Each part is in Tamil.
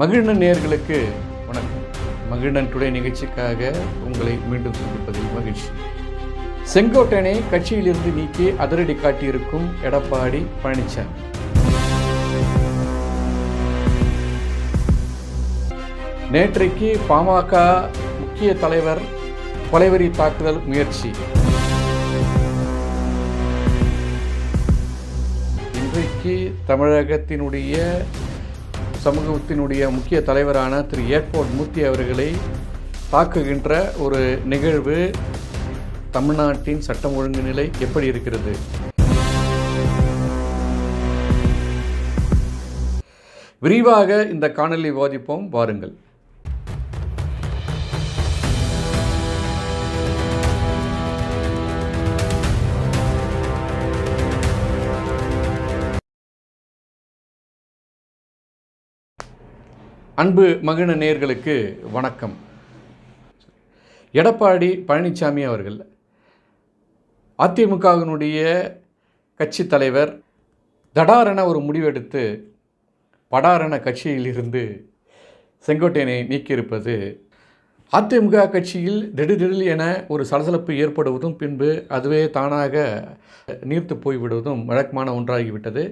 மகிழ்நன் நேர்களுக்கு வணக்கம். மகிழ்நன் டுடே நிகழ்ச்சிக்காக உங்களை மீண்டும் சந்திப்பதில் மகிழ்ச்சி. செங்கோட்டையனை கட்சியிலிருந்து நீக்கி அதிரடி காட்டியிருக்கும் எடப்பாடி பழனிசாமி நேற்றைக்கு பாமக முக்கிய தலைவர் கொலைவரி தாக்குதல் முயற்சி. இன்றைக்கு தமிழகத்தினுடைய சமூகத்தினுடைய முக்கிய தலைவரான திரு ஏர்போர்ட் மூர்த்தி அவர்களை தாக்குகின்ற ஒரு நிகழ்வு தமிழ்நாட்டின் சட்டம் ஒழுங்கு நிலை எப்படி இருக்கிறது? விரிவாக இந்த காணொலி விவாதிப்போம். வாருங்கள். அன்பு மகிழ நேயர்களுக்கு வணக்கம். எடப்பாடி பழனிசாமி அவர்கள் அதிமுகவினுடைய கட்சி தலைவர் தடாரென ஒரு முடிவெடுத்து படாரென கட்சியிலிருந்து செங்கோட்டையனை நீக்கியிருப்பது அதிமுக கட்சியில் திடீர் என ஒரு சலசலப்பு ஏற்படுவதும் பின்பு அதுவே தானாக நீர்த்து போய்விடுவதும் வழக்கமான ஒன்றாகிவிட்டது.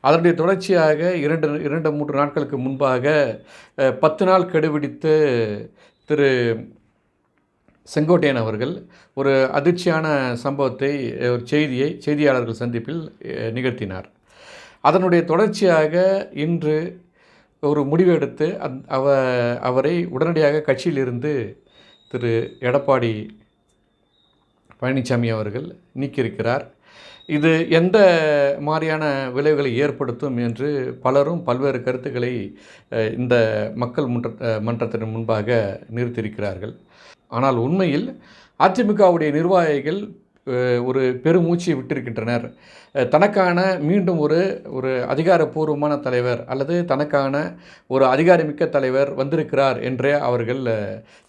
அதனுடைய தொடர்ச்சியாக இரண்டு இரண்டு மூன்று நாட்களுக்கு முன்பாக பத்து நாள் கெடுபிடித்து திரு செங்கோட்டையன் அவர்கள் ஒரு அதிர்ச்சியான சம்பவத்தை ஒரு செய்தியை செய்தியாளர்கள் சந்திப்பில் நிகழ்த்தினார். அதனுடைய தொடர்ச்சியாக இன்று ஒரு முடிவெடுத்து அந் அவ அவரை உடனடியாக கட்சியிலிருந்து திரு எடப்பாடி பழனிசாமி அவர்கள் நீக்கியிருக்கிறார். இது எந்த மாதிரியான விளைவுகளை ஏற்படுத்தும் என்று பலரும் பல்வேறு கருத்துக்களை இந்த மக்கள் மன்ற மன்றத்தின் முன்பாக நிறுத்தியிருக்கிறார்கள். ஆனால் உண்மையில் அதிமுகவுடைய நிர்வாகிகள் ஒரு பெருமூச்சியை விட்டிருக்கின்றனர். தனக்கான மீண்டும் ஒரு ஒரு அதிகாரப்பூர்வமான தலைவர் அல்லது தனக்கான ஒரு அதிகாரமிக்க தலைவர் வந்திருக்கிறார் என்றே அவர்கள்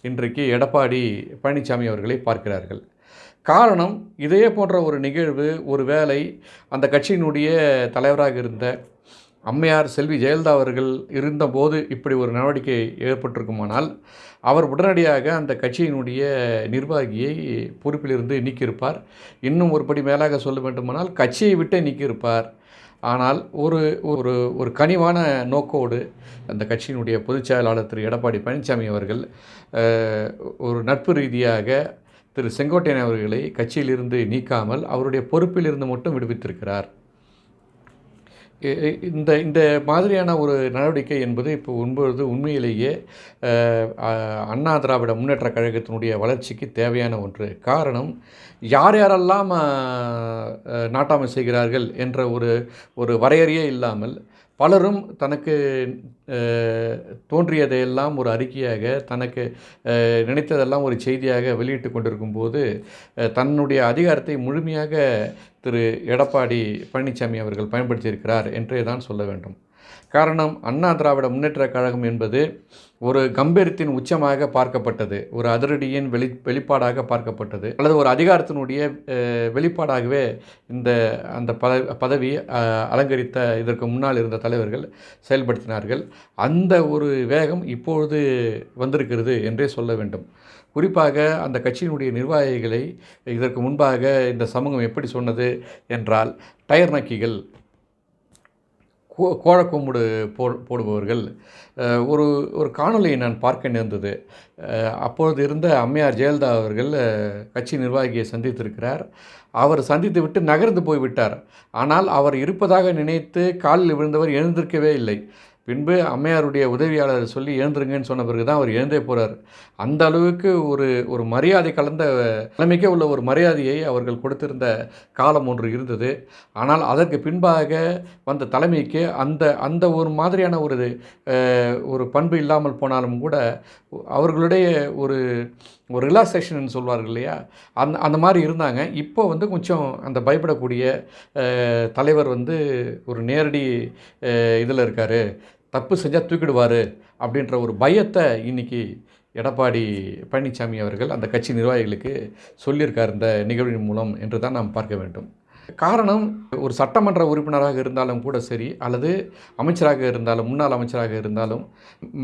இன்றைக்கு எடப்பாடி பழனிசாமி அவர்களை பார்க்கிறார்கள். காரணம் இதே போன்ற ஒரு நிகழ்வு ஒரு வேலை அந்த கட்சியினுடைய தலைவராக இருந்த அம்மையார் செல்வி ஜெயலலிதா அவர்கள் இருந்தபோது இப்படி ஒரு நடவடிக்கை ஏற்பட்டிருக்குமானால் அவர் உடனடியாக அந்த கட்சியினுடைய நிர்வாகியை பொறுப்பிலிருந்து நீக்கியிருப்பார். இன்னும் ஒருபடி மேலாக சொல்ல வேண்டுமானால் கட்சியை விட்டே நீக்கியிருப்பார். ஆனால் ஒரு ஒரு ஒரு கனிவான நோக்கோடு அந்த கட்சியினுடைய பொதுச் செயலாளர் திரு. எடப்பாடி பழனிசாமி அவர்கள் ஒரு நட்பு ரீதியாக திரு. செங்கோட்டையன் அவர்களை கட்சியிலிருந்து நீக்காமல் அவருடைய பொறுப்பிலிருந்து மட்டும் விடுவித்திருக்கிறார். இந்த இந்த மாதிரியான ஒரு நடவடிக்கை என்பது இப்போ உண்பது உண்மையிலேயே அண்ணா திராவிட முன்னேற்ற கழகத்தினுடைய வளர்ச்சிக்கு தேவையான ஒன்று. காரணம் யார் யாரெல்லாம் நாட்டாமை செய்கிறார்கள் என்ற ஒரு ஒரு வரையறையே இல்லாமல் பலரும் தனக்கு தோன்றியதையெல்லாம் ஒரு அறிக்கையாக தனக்கு நினைத்ததெல்லாம் ஒரு செய்தியாக வெளியிட்டு கொண்டிருக்கும் போது தன்னுடைய அதிகாரத்தை முழுமையாக திரு. எடப்பாடி பழனிசாமி அவர்கள் பயன்படுத்தியிருக்கிறார் என்றே தான் சொல்ல வேண்டும். காரணம் அண்ணா திராவிட முன்னேற்ற கழகம் என்பது ஒரு கம்பீரத்தின் உச்சமாக பார்க்கப்பட்டது ஒரு அதிரடியின் வெளி வெளிப்பாடாக பார்க்கப்பட்டது அல்லது ஒரு அதிகாரத்தினுடைய வெளிப்பாடாகவே இந்த அந்த பத பதவி அலங்கரித்த இதற்கு முன்னால் இருந்த தலைவர்கள் செயல்படுத்தினார்கள். அந்த ஒரு வேகம் இப்பொழுது வந்திருக்கிறது என்றே சொல்ல வேண்டும். குறிப்பாக அந்த கட்சியினுடைய நிர்வாகிகளை இதற்கு முன்பாக இந்த சமூகம் எப்படி சொன்னது என்றால் டயர் நக்கிகள் கோழக்கொம்புடு போ போடுபவர்கள். ஒரு ஒரு காணொலியை நான் பார்க்க நேர்ந்தது. அப்பொழுது இருந்த அம்மையார் ஜெயலலிதா அவர்கள் கட்சி நிர்வாகியை சந்தித்திருக்கிறார். அவர் சந்தித்து விட்டு நகர்ந்து போய்விட்டார். ஆனால் அவர் இருப்பதாக நினைத்து காலில் விழுந்தவர் எழுந்திருக்கவே இல்லை. பின்பு அம்மையாருடைய உதவியாளர் சொல்லி எழுந்துருங்கன்னு சொன்ன பிறகு தான் அவர் எழுந்தே போகிறார் அந்த அளவுக்கு ஒரு ஒரு மரியாதை கலந்த தலைமைக்கே உள்ள ஒரு மரியாதையை அவர்கள் கொடுத்திருந்த காலம் ஒன்று இருந்தது. ஆனால் அதற்கு பின்பாக வந்த தலைமைக்கு அந்த அந்த ஒரு மாதிரியான ஒரு ஒரு பண்பு இல்லாமல் போனாலும் கூட அவர்களுடைய ஒரு ஒரு ரிலாக்ஸேஷன் சொல்வார்கள் இல்லையா? அந்த அந்த மாதிரி இருந்தாங்க. இப்போ வந்து கொஞ்சம் அந்த பயப்படக்கூடிய தலைவர் வந்து ஒரு நேரடி இதில் இருக்கார். தப்பு செஞ்சால் தூக்கிடுவார் அப்படின்ற ஒரு பயத்தை இன்னைக்கு எடப்பாடி பழனிசாமி அவர்கள் அந்த கட்சி நிர்வாகிகளுக்கு சொல்லியிருக்கார் இந்த நிகழ்வின் மூலம் என்று தான் நாம் பார்க்க வேண்டும். காரணம் ஒரு சட்டமன்ற உறுப்பினராக இருந்தாலும் கூட சரி அல்லது அமைச்சராக இருந்தாலும் முன்னாள் அமைச்சராக இருந்தாலும்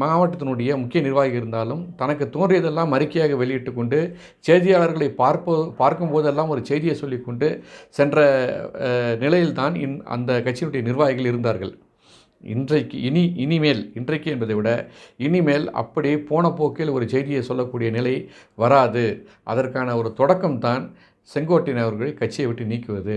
மாவட்டத்தினுடைய முக்கிய நிர்வாகி இருந்தாலும் தனக்கு தோன்றியதெல்லாம் அறிக்கையாக வெளியிட்டு கொண்டு செய்தியாளர்களை பார்ப்போ பார்க்கும் போதெல்லாம் ஒரு செய்தியை சொல்லிக்கொண்டு சென்ற நிலையில்தான் இன் அந்த கட்சியினுடைய நிர்வாகிகள் இருந்தார்கள். இன்றைக்கு இனி இனிமேல் இன்றைக்கு என்பதை விட இனிமேல் அப்படியே போன போக்கில் ஒரு செய்தியை சொல்லக்கூடிய நிலை வராது. அதற்கான ஒரு தொடக்கம்தான் செங்கோட்டையன் அவர்களை கட்சியை விட்டு நீக்குவது.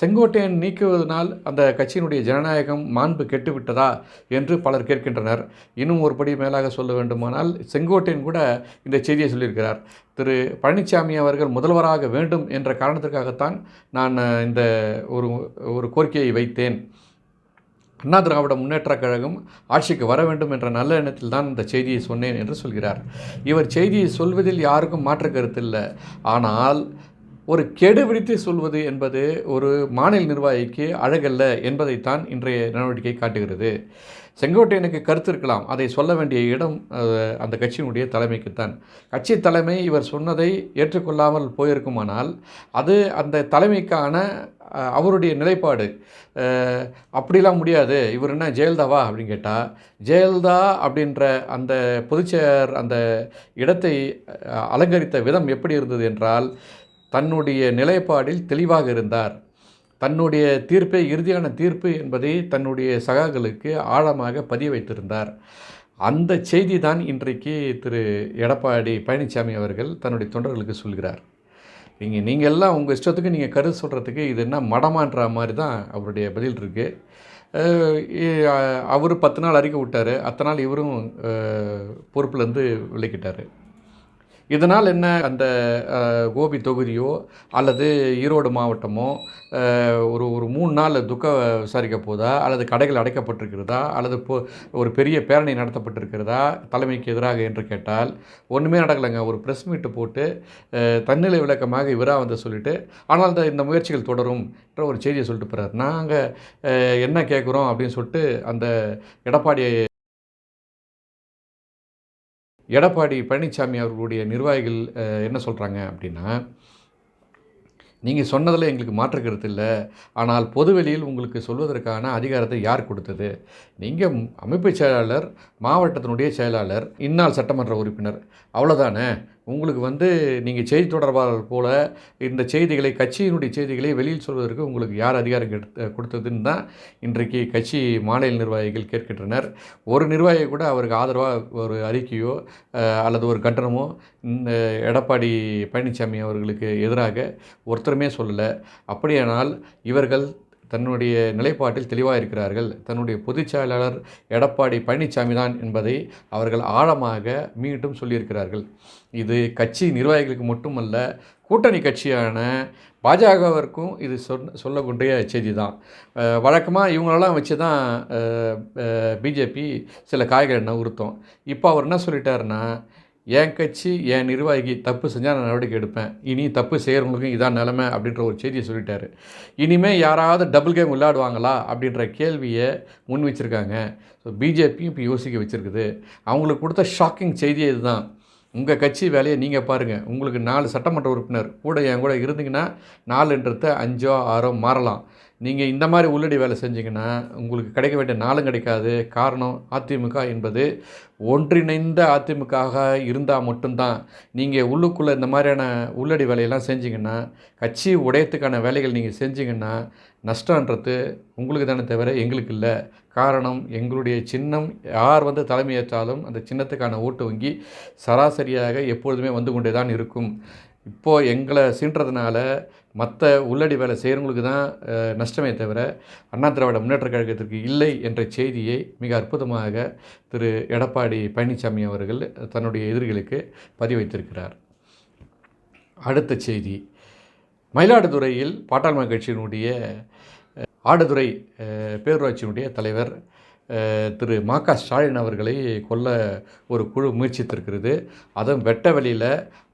செங்கோட்டையன் நீக்குவதனால் அந்த கட்சியினுடைய ஜனநாயகம் மாண்பு கெட்டுவிட்டதா என்று பலர் கேட்கின்றனர். இன்னும் ஒரு படி மேலாக சொல்ல வேண்டுமானால் செங்கோட்டையன் கூட இந்த செய்தியை சொல்லியிருக்கிறார். திரு. பழனிசாமி அவர்கள் முதல்வராக வேண்டும் என்ற காரணத்திற்காகத்தான் நான் இந்த ஒரு ஒரு கோரிக்கையை வைத்தேன். அண்ணா திராவிட முன்னேற்றக் கழகம் ஆட்சிக்கு வர வேண்டும் என்ற நல்ல எண்ணத்தில் தான் இந்த செய்தியை சொன்னேன் என்று சொல்கிறார். இவர் செய்தியை சொல்வதில் யாருக்கும் மாற்று கருத்தில்லை ஆனால் ஒரு கெடு பிடித்து சொல்வது என்பது ஒரு மாநில நிர்வாகிக்கு அழகல்ல என்பதைத்தான் இன்றைய நடவடிக்கை காட்டுகிறது. செங்கோட்டையனுக்கு கருத்து இருக்கலாம். அதை சொல்ல வேண்டிய இடம் அந்த கட்சியினுடைய தலைமைக்குத்தான். கட்சி தலைமை இவர் சொன்னதை ஏற்றுக்கொள்ளாமல் போயிருக்குமானால் அது அந்த தலைமைக்கான அவருடைய நிலைப்பாடு. அப்படிலாம் முடியாது. இவர் என்ன ஜெயலலிதாவா? அப்படின்னு கேட்டால் ஜெயலலிதா அப்படின்ற அந்த பொதுச்செயர் அந்த இடத்தை அலங்கரித்த விதம் எப்படி இருந்தது என்றால் தன்னுடைய நிலைப்பாடில் தெளிவாக இருந்தார். தன்னுடைய தீர்ப்பே இறுதியான தீர்ப்பு என்பதை தன்னுடைய சகாக்களுக்கு ஆழமாக பதிய வைத்திருந்தார். அந்த செய்தி தான் இன்றைக்கு திரு. எடப்பாடி பழனிசாமி அவர்கள் தன்னுடைய தொண்டர்களுக்கு சொல்கிறார். நீங்கள் நீங்கள் எல்லாம் உங்கள் இஷ்டத்துக்கு நீங்கள் கருத்து சொல்கிறதுக்கு இது என்ன மடமான்ற மாதிரி தான் அவருடைய பதில் இருக்குது அவர் பத்து நாள் அறிக்கை விட்டார். அத்தனை நாள் இவரும் பொறுப்புலேருந்து விலகிட்டார். இதனால் என்ன? அந்த கோபி தொகுதியோ அல்லது ஈரோடு மாவட்டமோ ஒரு ஒரு மூணு நாள் துக்க விசாரிக்க போதா? அல்லது கடைகள் அடைக்கப்பட்டிருக்கிறதா? அல்லது போ ஒரு பெரிய பேரணி நடத்தப்பட்டிருக்கிறதா? தலைமைக்கு எதிராக என்று கேட்டால் ஒன்றுமே நடக்கலைங்க. ஒரு ப்ரெஸ் மீட்டு போட்டு தன்னிலை விளக்கமாக இவராக வந்து சொல்லிட்டு ஆனால் இந்த இந்த முயற்சிகள் தொடரும் என்ற ஒரு செய்தியை சொல்லிட்டு போகிறார் நாங்கள் என்ன கேட்குறோம் அப்படின்னு சொல்லிட்டு அந்த எடப்பாடி எடப்பாடி பழனிசாமி அவர்களுடைய நிர்வாகிகள் என்ன சொல்கிறாங்க அப்படின்னா நீங்கள் சொன்னதில் எங்களுக்கு மாற்று கருத்து இல்லை. ஆனால் பொதுவெளியில் உங்களுக்கு சொல்வதற்கான அதிகாரத்தை யார் கொடுத்தது? நீங்கள் அமைப்பு செயலாளர் மாவட்டத்தினுடைய செயலாளர் இந்நாள் சட்டமன்ற உறுப்பினர். அவ்வளோதானே உங்களுக்கு வந்து நீங்கள் செய்தி தொடர்பாளர் போல இந்த செய்திகளை கட்சியினுடைய செய்திகளை வெளியில் சொல்வதற்கு உங்களுக்கு யார் அதிகாரம் கொடுத்ததுன்னு தான் இன்றைக்கு கட்சி மாநில நிர்வாகிகள் கேட்கின்றனர். ஒரு நிர்வாகி கூட அவருக்கு ஆதரவாக ஒரு அறிக்கையோ அல்லது ஒரு கண்டனமோ இந்த எடப்பாடி பழனிசாமி அவர்களுக்கு எதிராக ஒருத்தருமே சொல்லலை. அப்படியானால் இவர்கள் தன்னுடைய நிலைப்பாட்டில் தெளிவாக இருக்கிறார்கள். தன்னுடைய பொதுச் செயலாளர் எடப்பாடி பழனிசாமி தான் என்பதை அவர்கள் ஆழமாக மீண்டும் சொல்லியிருக்கிறார்கள். இது கட்சி நிர்வாகிகளுக்கு மட்டுமல்ல கூட்டணி கட்சியான பாஜகவிற்கும் இது சொன்ன சொல்லக்கூடிய செய்தி தான். வழக்கமாக இவங்களெல்லாம் வச்சு தான் பிஜேபி சில காய்களை நகர்த்தோம் இப்போ அவர் என்ன சொல்லிட்டாருன்னா என் கட்சி என் நிர்வாகி தப்பு செஞ்சால் நான் நடவடிக்கை எடுப்பேன். இனி தப்பு செய்கிறவங்களுக்கும் இதான் நிலமை அப்படின்ற ஒரு செய்தியை சொல்லிட்டாரு. இனிமேல் யாராவது டபுள் கேம் விளையாடுவாங்களா அப்படின்ற கேள்வியை முன் வச்சுருக்காங்க. ஸோ பிஜேபியும் இப்போ யோசிக்க வச்சுருக்குது. அவங்களுக்கு கொடுத்த ஷாக்கிங் செய்தியே இதுதான். உங்கள் கட்சி வேலையை நீங்கள் பாருங்கள் உங்களுக்கு நாலு சட்டமன்ற உறுப்பினர் கூட என் கூட இருந்தீங்கன்னா நாலுன்றத அஞ்சோ ஆறோ மாறலாம். நீங்கள் இந்த மாதிரி உள்ளடி வேலை செஞ்சிங்கன்னா உங்களுக்கு கிடைக்க வேண்டிய நாளும் கிடைக்காது. காரணம் அதிமுக என்பது ஒன்றிணைந்த அதிமுக இருந்தால் மட்டும்தான். நீங்கள் உள்ளுக்குள்ளே இந்த மாதிரியான உள்ளடி வேலையெல்லாம் செஞ்சிங்கன்னா கட்சி உடையத்துக்கான வேலைகள் நீங்கள் செஞ்சிங்கன்னா நஷ்டன்றது உங்களுக்கு தானே தவிர எங்களுக்கு இல்லை. காரணம் எங்களுடைய சின்னம் யார் வந்து தலைமையேற்றாலும் அந்த சின்னத்துக்கான ஓட்டு வங்கி சராசரியாக எப்பொழுதுமே வந்து கொண்டே தான் இருக்கும். இப்போது எங்களை சீன்றதுனால மற்ற உள்ளடி வேலை செய்கிறவங்களுக்கு தான் நஷ்டமே தவிர அண்ணா திராவிட முன்னேற்ற கழகத்திற்கு இல்லை என்ற செய்தியை மிக அற்புதமாக திரு. எடப்பாடி பழனிசாமி அவர்கள் தன்னுடைய எதிரிகளுக்கு பதிவைத்திருக்கிறார். அடுத்த செய்தி. மயிலாடுதுறையில் பாட்டாள் கட்சியினுடைய ஆடுதுறை பேரூராட்சியினுடைய தலைவர் திரு மா க ஸ்டாலின் அவர்களை கொல்ல ஒரு குழு முயற்சித்திருக்கிறது. அதுவும் வெட்ட வெளியில்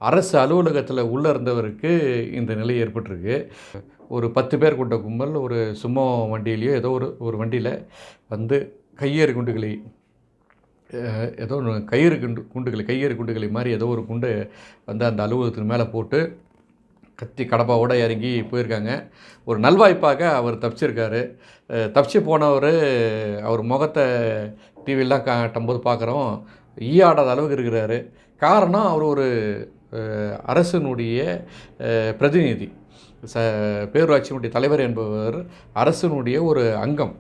அரசு அலுவலகத்தில் உள்ளே இருந்தவருக்கு இந்த நிலை ஏற்பட்டிருக்கு. ஒரு பத்து பேர் கொண்ட கும்பல் ஒரு சும்மா வண்டியிலையோ ஏதோ ஒரு ஒரு வண்டியில் வந்து கையேறு குண்டுகளை ஏதோ ஒன்று கயிறு குண்டு குண்டுகளை கையேறு குண்டுகளை மாதிரி ஏதோ ஒரு குண்டு வந்து அந்த அலுவலகத்தின் மேலே போட்டு கத்தி கடப்பாவோட இறங்கி போயிருக்காங்க. ஒரு நல்வாய்ப்பாக அவர் தப்பிச்சிருக்காரு. தப்பிச்சு போனவர் அவர் முகத்தை டிவிலாம் காட்டும்போது பார்க்குறோம் ஈயாடாத அளவுக்கு இருக்கிறாரு. காரணம் அவர் ஒரு அரசினுடைய பிரதிநிதி. ச பேரூராட்சியினுடைய தலைவர் என்பவர் அரசினுடைய ஒரு அங்கம்.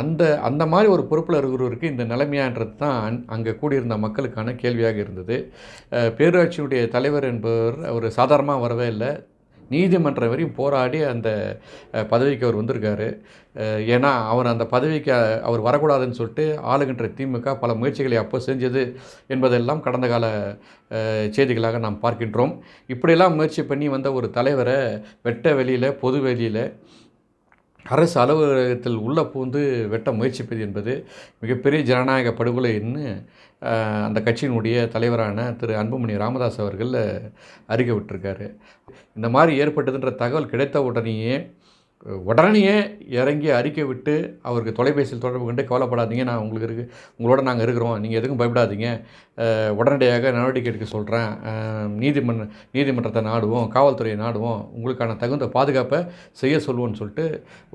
அந்த அந்த மாதிரி ஒரு பொறுப்பில் இருக்கிறவருக்கு இந்த நிலைமையான்றது தான் அங்கே கூடியிருந்த மக்களுக்கான கேள்வியாக இருந்தது. பேரூராட்சியுடைய பேரூராட்சியினுடைய தலைவர் என்பவர் அவர் சாதாரணமாக வரவே இல்லை. நீதிமன்றம் வரையும் போராடி அந்த பதவிக்கு அவர் வந்திருக்காரு. ஏன்னா அவர் அந்த பதவிக்கு அவர் வரக்கூடாதுன்னு சொல்லிட்டு ஆளுகின்ற திமுக பல முயற்சிகளை அப்போ செஞ்சது என்பதெல்லாம் கடந்த கால செய்திகளாக நாம் பார்க்கின்றோம். இப்படியெல்லாம் முயற்சி பண்ணி வந்த ஒரு தலைவரை வெட்ட வெளியில் பொது வெளியில் அரசு அலுவலகத்தில் உள்ளே பூந்து வெட்ட முயற்சிப்பது என்பது மிகப்பெரிய ஜனநாயக படுகொலைன்னு அந்த கட்சியினுடைய தலைவரான திரு அன்புமணி ராமதாஸ் அவர்கள் அறிக்கை விட்டிருக்காரு. இந்த மாதிரி ஏற்பட்டதுன்ற தகவல் கிடைத்த உடனேயே உடனேயே இறங்கி அறிக்கை விட்டு அவருக்கு தொலைபேசியில் தொடர்பு கொண்டு கவலைப்படாதீங்க நான் உங்களுக்கு இருக்கு உங்களோட நாங்கள் இருக்கிறோம் நீங்கள் எதுக்கும் பயப்படாதீங்க. உடனடியாக நடவடிக்கை எடுக்க சொல்கிறேன் நீதிமன்ற நீதிமன்றத்தை நாடுவோம் காவல்துறையை நாடுவோம். உங்களுக்கான தகுந்த பாதுகாப்பை செய்ய சொல்லுவோன்னு சொல்லிட்டு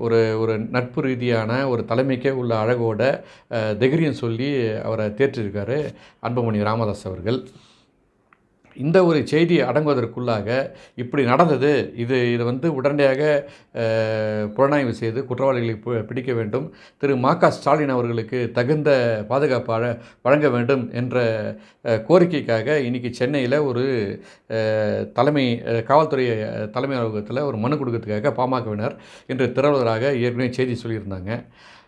ஒரு ஒரு நட்பு ரீதியான ஒரு தலைமைக்கே உள்ள அழகோட தைரியம் சொல்லி அவரை தேற்றிருக்காரு அன்புமணி ராமதாஸ் அவர்கள். இந்த ஒரு செய்தி அடங்குவதற்குள்ளாக இப்படி நடந்தது. இது இது வந்து உடனடியாக புலனாய்வு செய்து குற்றவாளிகளை பி- பிடிக்க வேண்டும். திரு ம க ஸ்டாலின் அவர்களுக்கு தகுந்த பாதுகாப்பு வழங்க வேண்டும் என்ற கோரிக்கைக்காக இன்றைக்கி சென்னையில் ஒரு தலைமை காவல்துறை தலைமை அலுவலகத்தில் ஒரு மனு கொடுக்கறதுக்காக பாமகவினர் இன்று திரளுவதாக ஏற்கனவே செய்தி சொல்லியிருந்தாங்க.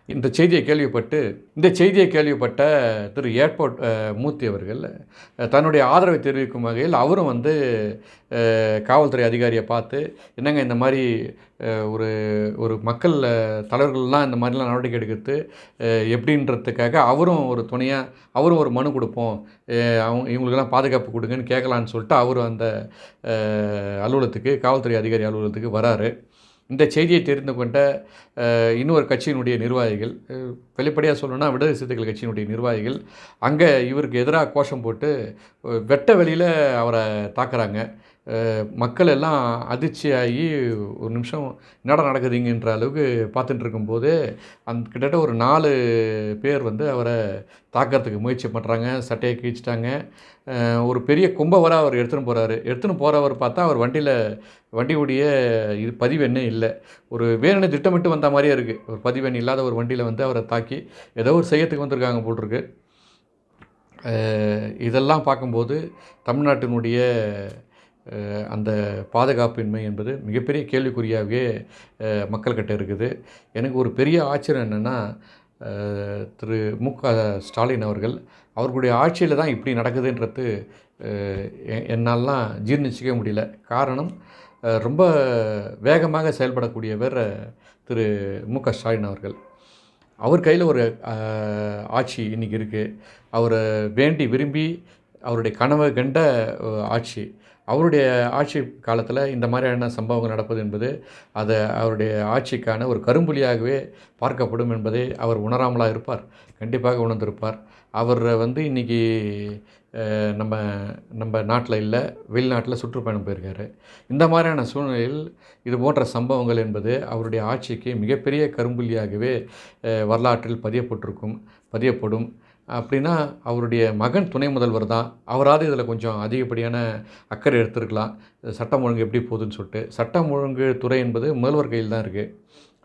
இந்த செய்தியை கேள்விப்பட்டு இந்த செய்தியை கேள்விப்பட்ட திரு ஏர்போர்ட் மூர்த்தி அவர்கள் தன்னுடைய ஆதரவை தெரிவிக்கும் வகையில் அவரும் வந்து காவல்துறை அதிகாரியை பார்த்து என்னங்க இந்த மாதிரி ஒரு ஒரு மக்கள் தலைவர்கள்லாம் இந்த மாதிரிலாம் நடவடிக்கை எடுக்கிறது எப்படின்றதுக்காக அவரும் ஒரு துணையாக அவரும் ஒரு மனு கொடுப்போம் அவங்க இவங்களுக்கெல்லாம் பாதுகாப்பு கொடுங்கன்னு கேட்கலான்னு சொல்லிட்டு அவரும் அந்த அலுவலகத்துக்கு காவல்துறை அதிகாரி அலுவலகத்துக்கு வராரு. இந்த செய்தியை தெரிந்து கொண்ட இன்னொரு கட்சியினுடைய நிர்வாகிகள் வெளிப்படையாக சொல்லணும்னா விடுதலை சிறுத்தைகள் கட்சியினுடைய நிர்வாகிகள் அங்கே இவருக்கு எதிராக கோஷம் போட்டு வெட்ட வெளியில் அவரை தாக்குறாங்க. மக்கள் எல்லாம் அதிர்ச்சியாகி ஒரு நிமிஷம் என்னடா நடக்குதுங்கன்ற அளவுக்கு பார்த்துட்டு இருக்கும்போது அந்த கிட்டத்தட்ட ஒரு நாலு பேர் வந்து அவரை தாக்கிறதுக்கு முயற்சி பண்ணுறாங்க சட்டையை கிழிச்சிட்டாங்க. ஒரு பெரிய கும்பவராக அவர் எடுத்துன்னு போகிறாரு எடுத்துன்னு போகிறவர் பார்த்தா அவர் வண்டியில் வண்டியுடைய இது பதிவெண்ணே இல்லை. ஒரு வேணுன்னு திட்டமிட்டு வந்த மாதிரியே இருக்குது ஒரு பதிவெண் இல்லாத ஒரு வண்டியில் வந்து அவரை தாக்கி ஏதோ ஒரு செய்யத்துக்கு வந்திருக்காங்க போட்டிருக்கு இதெல்லாம் பார்க்கும்போது தமிழ்நாட்டினுடைய அந்த பாதுகாப்பின்மை என்பது மிகப்பெரிய கேள்விக்குறியாகவே மக்கள்கிட்ட இருக்குது. எனக்கு ஒரு பெரிய ஆச்சரியம் என்னென்னா திரு மு க ஸ்டாலின் அவர்கள் அவர்களுடைய ஆட்சியில் தான் இப்படி நடக்குதுன்றது என்னால்லாம் ஜீர்ணிச்சிக்க முடியல. காரணம் ரொம்ப வேகமாக செயல்படக்கூடியவர் திரு மு க ஸ்டாலின் அவர்கள். அவர் கையில் ஒரு ஆட்சி இன்றைக்கி இருக்குது அவரை வேண்டி விரும்பி அவருடைய கனவை கண்ட ஆட்சி. அவருடைய ஆட்சி காலத்தில் இந்த மாதிரியான சம்பவங்கள் நடப்பது என்பது அதை அவருடைய ஆட்சிக்கான ஒரு கரும்புலியாகவே பார்க்கப்படும் என்பதை அவர் உணராமலாக இருப்பார். கண்டிப்பாக உணர்ந்திருப்பார். அவர் வந்து இன்றைக்கி நம்ம நம்ம நாட்டில் இல்லை வெளிநாட்டில் சுற்றுப்பயணம் போயிருக்காரு. இந்த மாதிரியான சூழ்நிலையில் இது போன்ற சம்பவங்கள் என்பது அவருடைய ஆட்சிக்கு மிகப்பெரிய கரும்புள்ளியாகவே வரலாற்றில் பதியப்பட்டிருக்கும் பதியப்படும். அப்படின்னா அவருடைய மகன் துணை முதல்வர் தான். அவராவது இதில் கொஞ்சம் அதிகப்படியான அக்கறை எடுத்திருக்கலாம். சட்டம் ஒழுங்கு எப்படி போகுதுன்னு சொல்லிட்டு. சட்டம் ஒழுங்கு துறை என்பது முதல்வர் கையில் தான் இருக்குது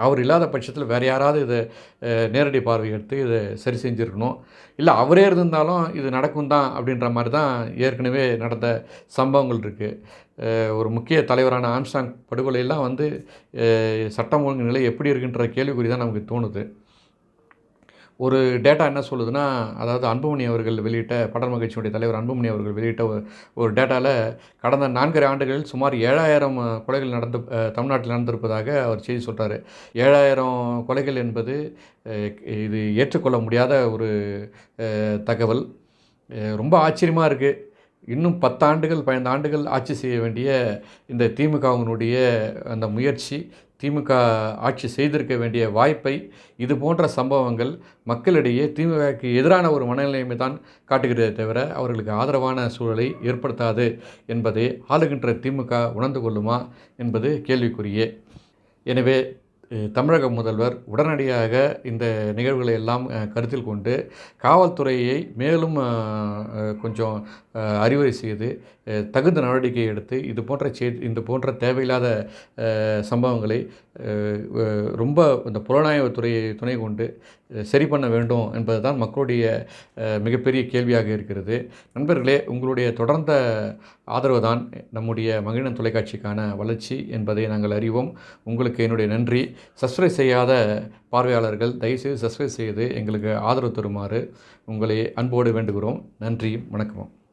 அவர் இல்லாத பட்சத்தில் வேறு யாராவது இதை நேரடி பார்வை எடுத்து இதை சரி செஞ்சுருக்கணும். இல்லை அவரே இருந்திருந்தாலும் இது நடக்கும் தான் அப்படின்ற மாதிரி தான் ஏற்கனவே நடந்த சம்பவங்கள் இருக்குது ஒரு முக்கிய தலைவரான ஆம்ஸ்டாங் படுகொலையெல்லாம் வந்து சட்டம் ஒழுங்கு நிலை எப்படி இருக்குன்ற கேள்விக்குறி தான் நமக்கு தோணுது. ஒரு டேட்டா என்ன சொல்லுதுன்னா அதாவது அன்புமணி அவர்கள் வெளியிட்ட படல் மகிழ்ச்சியுடைய தலைவர் அன்புமணி அவர்கள் வெளியிட்ட ஒரு டேட்டாவில் கடந்த நான்கரை ஆண்டுகளில் சுமார் ஏழாயிரம் கொலைகள் நடந்து தமிழ்நாட்டில் நடந்திருப்பதாக அவர் செய்தி சொல்கிறாரு ஏழாயிரம் கொலைகள் என்பது இது ஏற்றுக்கொள்ள முடியாத ஒரு தகவல். ரொம்ப ஆச்சரியமாக இருக்குது இன்னும் பத்தாண்டுகள் பதினைந்து ஆண்டுகள் ஆட்சி செய்ய வேண்டிய இந்த திமுகவினுடைய அந்த முயற்சி திமுக ஆட்சி செய்திருக்க வேண்டிய வாய்ப்பை இது போன்ற சம்பவங்கள் மக்களிடையே திமுகவுக்கு எதிரான ஒரு மனநிலைமை தான் காட்டுகிறதே தவிர அவர்களுக்கு ஆதரவான சூழலை ஏற்படுத்தாது என்பதை ஆளுகின்ற திமுக உணர்ந்து கொள்ளுமா என்பது கேள்விக்குரியே எனவே தமிழக முதல்வர் உடனடியாக இந்த நிகழ்வுகளை எல்லாம் கருத்தில் கொண்டு காவல்துறையை மேலும் கொஞ்சம் அறிவுரை செய்து தகுந்த நடவடிக்கை எடுத்து இது போன்ற செய் இந்த போன்ற தேவையில்லாத சம்பவங்களை ரொம்ப இந்த புலனாய்வுத்துறையை துணை கொண்டு சரி பண்ண வேண்டும் என்பது தான் மக்களுடைய மிகப்பெரிய கேள்வியாக இருக்கிறது. நண்பர்களே உங்களுடைய தொடர்ந்த ஆதரவு தான் நம்முடைய மகிழன் தொலைக்காட்சிக்கான வளர்ச்சி என்பதை நாங்கள் அறிவோம். உங்களுக்கு என்னுடைய நன்றி. சப்ஸ்கிரைப் செய்யாத பார்வையாளர்கள் தயவுசெய்து சப்ஸ்கிரைப் செய்து எங்களுக்கு ஆதரவு தருமாறு உங்களை அன்போடு வேண்டுகிறோம். நன்றியும் வணக்கமும்.